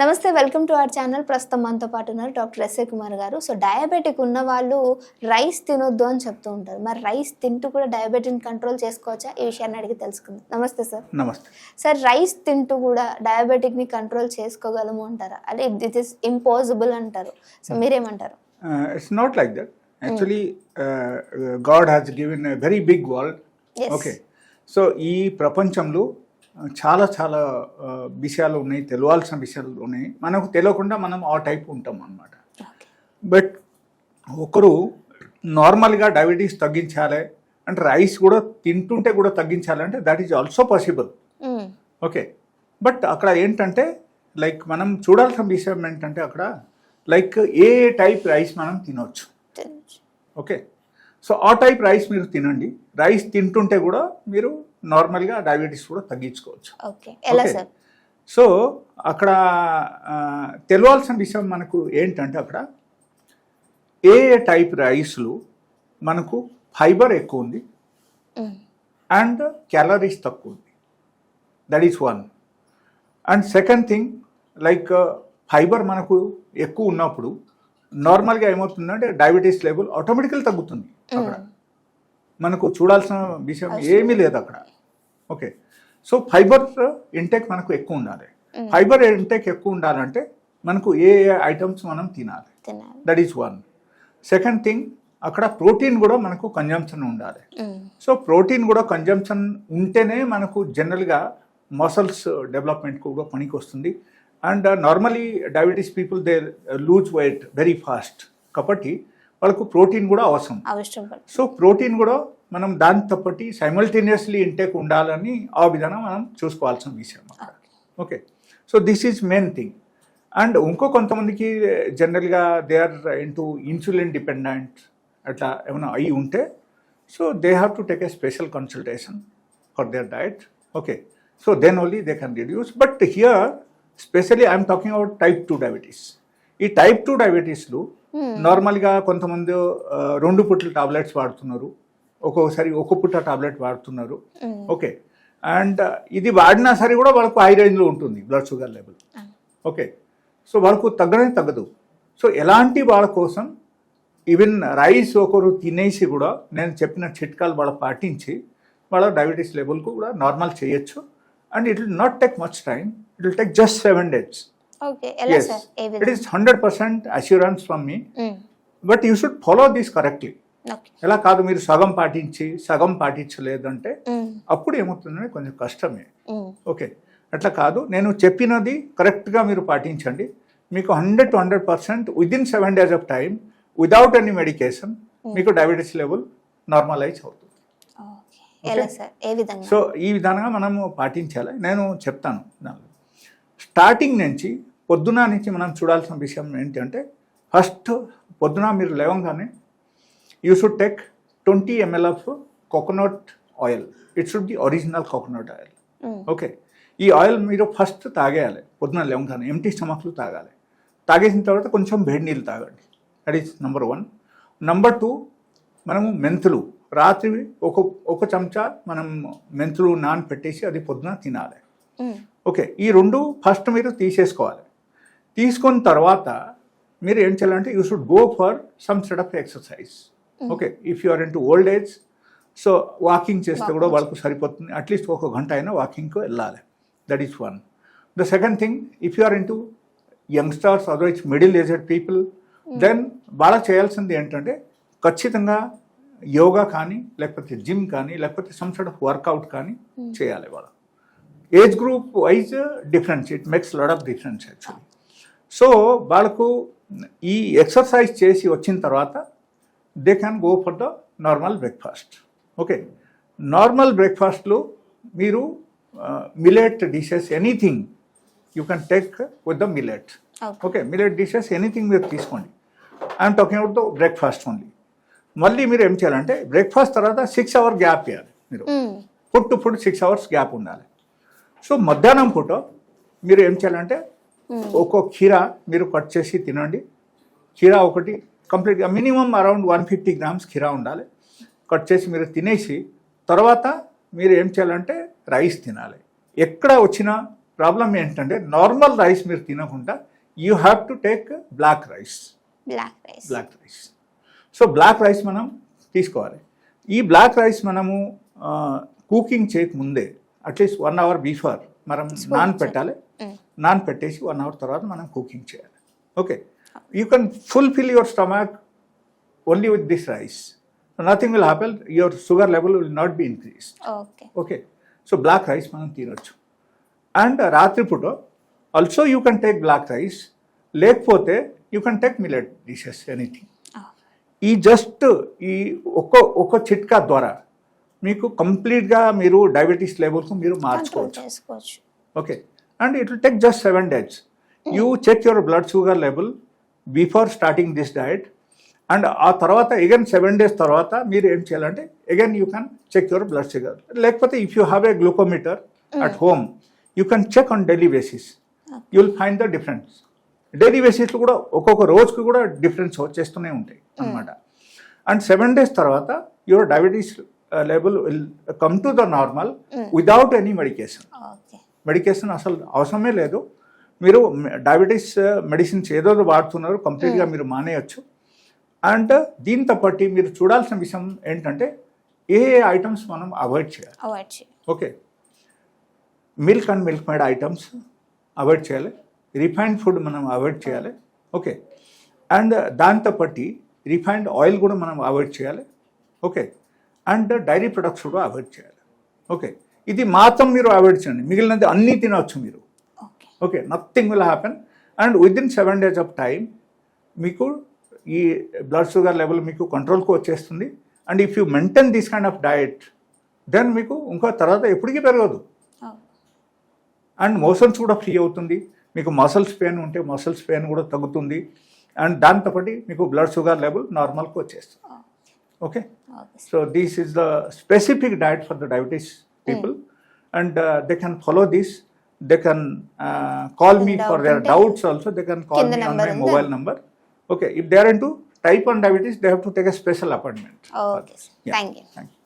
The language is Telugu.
నమస్తే వెల్కమ్ టు అవర్ ఛానల్. ప్రస్తుతం మనతో పాటు ఉన్నారు డాక్టర్ ఎస్ఏ కుమార్ గారు. సో డయాబెటిక్ ఉన్న వాళ్ళు రైస్ తినొద్దు అని చెప్తూ ఉంటారు. మరి రైస్ తింటూ కూడా డయాబెటిక్ కంట్రోల్ చేసుకోవచ్చా? ఈ విషయాన్ని అడిగి తెలుసుకుందాం. నమస్తే సార్. నమస్తే. సార్ రైస్ తింటూ కూడా డయాబెటిక్ని కంట్రోల్ చేసుకోగలము అంటారా? అంటే దిస్ ఇస్ ఇంపాసిబుల్ అంటారు. సో మీరేమంటారు? It's not like that actually God has given very big world. Okay so ఈ ప్రపంచంలో చాలా చాలా విషయాలు ఉన్నాయి తెలియాల్సిన విషయాలు ఉన్నాయి. మనకు తెలియకుండా మనం ఆ టైప్ ఉంటాం అన్నమాట. బట్ ఒకరు నార్మల్గా డయాబెటీస్ తగ్గించాలి అంటే రైస్ కూడా తింటుంటే కూడా తగ్గించాలి అంటే that is also possible. Okay. But అక్కడ ఏంటంటే లైక్ మనం చూడాల్సిన విషయం ఏంటంటే అక్కడ లైక్ ఏ టైప్ రైస్ మనం తినొచ్చు. ఓకే. సో ఆ టైప్ రైస్ మీరు తినండి. రైస్ తింటుంటే కూడా మీరు నార్మల్గా డయాబెటీస్ కూడా తగ్గించుకోవచ్చు. ఎలా. సార్? సో అక్కడ ఆ, తెలియాల్సిన విషయం మనకు ఏంటంటే అక్కడ ఏ టైప్ రైస్లు మనకు ఫైబర్ ఎక్కువ ఉంది. అండ్ క్యాలరీస్ తక్కువ ఉంది. That is one. And second thing like fibre మనకు ఎక్కువ ఉన్నప్పుడు నార్మల్గా ఏమవుతుందంటే డయాబెటీస్ లెవెల్ ఆటోమేటికల్ తగ్గుతుంది అక్కడ. మనకు చూడాల్సిన విషయం ఏమీ లేదు అక్కడ. ఓకే. సో ఫైబర్ ఇంటేక్ మనకు ఎక్కువ ఉండాలి. ఫైబర్ ఇంటేక్ ఎక్కువ ఉండాలంటే మనకు ఏ ఏ ఐటమ్స్ మనం తినాలి. That is one second thing అక్కడ ప్రోటీన్ కూడా మనకు కన్జంప్షన్ ఉండాలి. సో ప్రోటీన్ కూడా కన్జంప్షన్ ఉంటేనే మనకు జనరల్గా మసల్స్ డెవలప్మెంట్ కూడా పనికి వస్తుంది. And normally diabetes people they lose weight very fast కాబట్టి వాళ్ళకు ప్రోటీన్ కూడా అవసరం. సో ప్రోటీన్ కూడా మనం దాంతో పాటు సైమల్టేనియస్లీ ఇంటేక్ ఉండాలని ఆ విధానం మనం చూసుకోవాల్సిన విషయం okay. So this is main thing and ఇంకో కొంతమందికి జనరల్గా they are into insulin dependent అట్లా ఏమైనా అయి ఉంటే so they have to take a special consultation for their diet okay so then only they can reduce but here specially I'm talking about type two diabetes ఈ టైప్ టూ డయాబెటీస్లు నార్మల్గా కొంతమంది రెండు పుట్ల టాబ్లెట్స్ వాడుతున్నారు. ఒక్కొక్కసారి ఒక పుట్ట టాబ్లెట్ వాడుతున్నారు. ఓకే అండ్ ఇది వాడినా సరే కూడా వాళ్ళకు హై రేంజ్లో ఉంటుంది blood sugar level okay so వాళ్ళకు తగ్గనే తగ్గదు. సో ఎలాంటి వాళ్ళ కోసం ఈవెన్ రైస్ ఒకరు తినేసి కూడా నేను చెప్పిన చిట్కాలు వాళ్ళు పాటించి వాళ్ళ డయాబెటీస్ లెవెల్కు కూడా నార్మల్ చేయొచ్చు. And it will not take much time it will take just seven days it is hundred percent assurance from me. But you should follow this correctly ఎలా కాదు మీరు సగం పాటించి సగం పాటించలేదంటే మ్మ్. అప్పుడు ఏమవుతుందంటే కొంచెం కష్టమే. ఓకే అట్లా కాదు నేను చెప్పినది కరెక్ట్గా మీరు పాటించండి. మీకు hundred to hundred percent within seven days of time without any medication మీకు డయాబెటీస్ లెవెల్ నార్మలైజ్ అవుతుంది. సో ఈ విధంగా మనము పాటించాలి. నేను చెప్తాను. దానిలో స్టార్టింగ్ నుంచి పొద్దున నుంచి మనం చూడాల్సిన విషయం ఏంటంటే ఫస్ట్ పొద్దున మీరు లేవగానే you should take twenty ml of coconut oil it should be original coconut oil. Okay ఈ ఆయిల్ మీరు ఫస్ట్ తాగేయాలి పొద్దున లేవగానే ఎంటీ స్టమక్లు తాగాలి. తాగేసిన తర్వాత కొంచెం వేడి నీళ్ళు తాగండి. That is number one number two మనము మెంతులు రాత్రి ఒక ఒక చెంచా మనం మెంతులు నాన్ పెట్టేసి అది పొద్దున తినాలి. ఓకే ఈ రెండు ఫస్ట్ మీరు తీసేసుకోవాలి. తీసుకున్న తర్వాత మీరు ఏం చేయాలంటే you should go for some set of exercise okay if you are in to old age so walking చేస్తే కూడా వాళ్ళకు సరిపోతుంది. అట్లీస్ట్ ఒక గంట అయినా వాకింగ్కి వెళ్ళాలి. That is one the second thing if you are in to youngsters otherwise middle aged people then వాళ్ళ చేయాల్సింది ఏంటంటే ఖచ్చితంగా యోగా కానీ లేకపోతే జిమ్ కానీ లేకపోతే సమ్ సైడ్ ఆఫ్ వర్కౌట్ కానీ చేయాలి వాళ్ళు. Age group wise difference it makes lot of difference actually so వాళ్ళకు ఈ ఎక్సర్సైజ్ చేసి వచ్చిన తర్వాత they can go for the normal breakfast. Okay. Normal బ్రేక్ఫాస్ట్లో మీరు millet dishes anything you can take with the millet okay. Millet dishes anything మీరు తీసుకోండి. I'm talking out the breakfast only మళ్ళీ మీరు ఏం చేయాలంటే బ్రేక్ఫాస్ట్ తర్వాత సిక్స్ అవర్ గ్యాప్ ఇవ్వాలి మీరు. Food to food six hours gap ఉండాలి. సో మధ్యాహ్నం పూట మీరు ఏం చేయాలంటే ఒక్కో కీరా మీరు కట్ చేసి తినండి. కీరా ఒకటి కంప్లీట్గా minimum around one fifty grams కీరా ఉండాలి. కట్ చేసి మీరు తినేసి తర్వాత మీరు ఏం చేయాలంటే రైస్ తినాలి. ఎక్కడ వచ్చినా ప్రాబ్లం ఏంటంటే నార్మల్ రైస్ మీరు తినకుండా you have to take black rice. Black rice black rice so black rice మనం తీసుకోవాలి. ఈ బ్లాక్ రైస్ మనము కుకింగ్ చేయకముందే at least one hour before మనం నాన్ పెట్టాలి. నాన్ పెట్టేసి వన్ అవర్ తర్వాత మనం కుకింగ్ చేయాలి. Okay you can fulfil your stomach only with this rice nothing will happen your sugar level will not be increase okay so black rice మనం తినొచ్చు. అండ్ రాత్రిపూట also you can take black rice లేకపోతే you can take millet dishes anything ఈ జస్ట్ ఈ ఒక్క ఒక్క చిట్కా ద్వారా మీకు కంప్లీట్గా మీరు డయాబెటీస్ లెవెల్కు మీరు మార్చుకోవచ్చు. Okay and it will take just seven days you check your blood sugar level before starting this diet and ఆ తర్వాత అగైన్ సెవెన్ డేస్ తర్వాత మీరు ఏం చేయాలంటే again you can check your blood sugar లేకపోతే if you have a glucometer at home you can check on daily basis you will find the difference daily బేసిస్లో కూడా ఒక్కొక్క రోజుకి కూడా డిఫరెన్స్ వచ్చేస్తూనే ఉంటాయి అన్నమాట. అండ్ సెవెన్ డేస్ తర్వాత your diabetes level will come to the normal without any medication medication అసలు అవసరమే లేదు. మీరు డయాబెటీస్ మెడిసిన్స్ ఏదో వాడుతున్నారు కంప్లీట్గా మీరు మానేయచ్చు. అండ్ దీంతో పాటు మీరు చూడాల్సిన విషయం ఏంటంటే ఏ ఏ ఐటమ్స్ మనం అవాయిడ్ చేయాలి? అవాయిడ్ చేయాలి. Okay. Milk and milk made items avoid చేయాలి. రిఫైన్డ్ ఫుడ్ మనం అవాయిడ్ చేయాలి. ఓకే. అండ్ దాంతో పాటు రిఫైన్డ్ ఆయిల్ కూడా మనం అవాయిడ్ చేయాలి. ఓకే. అండ్ డైరీ ప్రొడక్ట్స్ కూడా అవాయిడ్ చేయాలి. ఓకే. ఇది మాత్రం మీరు అవాయిడ్ చేయండి. మిగిలినది అన్నీ తినవచ్చు మీరు. Okay. Nothing will happen and with in seven days of time మీకు ఈ బ్లడ్ షుగర్ లెవెల్ మీకు కంట్రోల్కి వచ్చేస్తుంది. And if you maintain this kind of diet then మీకు ఇంకో తర్వాత ఎప్పటికీ పెరగదు. అండ్ మోషన్స్ కూడా ఫ్రీ అవుతుంది. మీకు మసల్స్ పెయిన్ ఉంటే మసల్స్ పెయిన్ కూడా తగ్గుతుంది. అండ్ దాంతోపాటు మీకు బ్లడ్ షుగర్ లెవెల్ నార్మల్కి వచ్చేస్తుంది. Okay? So this is the specific diet for the diabetes people and they can follow this they can call me Doubt for their ఉంటే doubts also they can call కింద మీ ఆన్ number మై ఉందా? Mobile number okay if they are in to type one diabetes they have to take a special appointment okay thank you thank you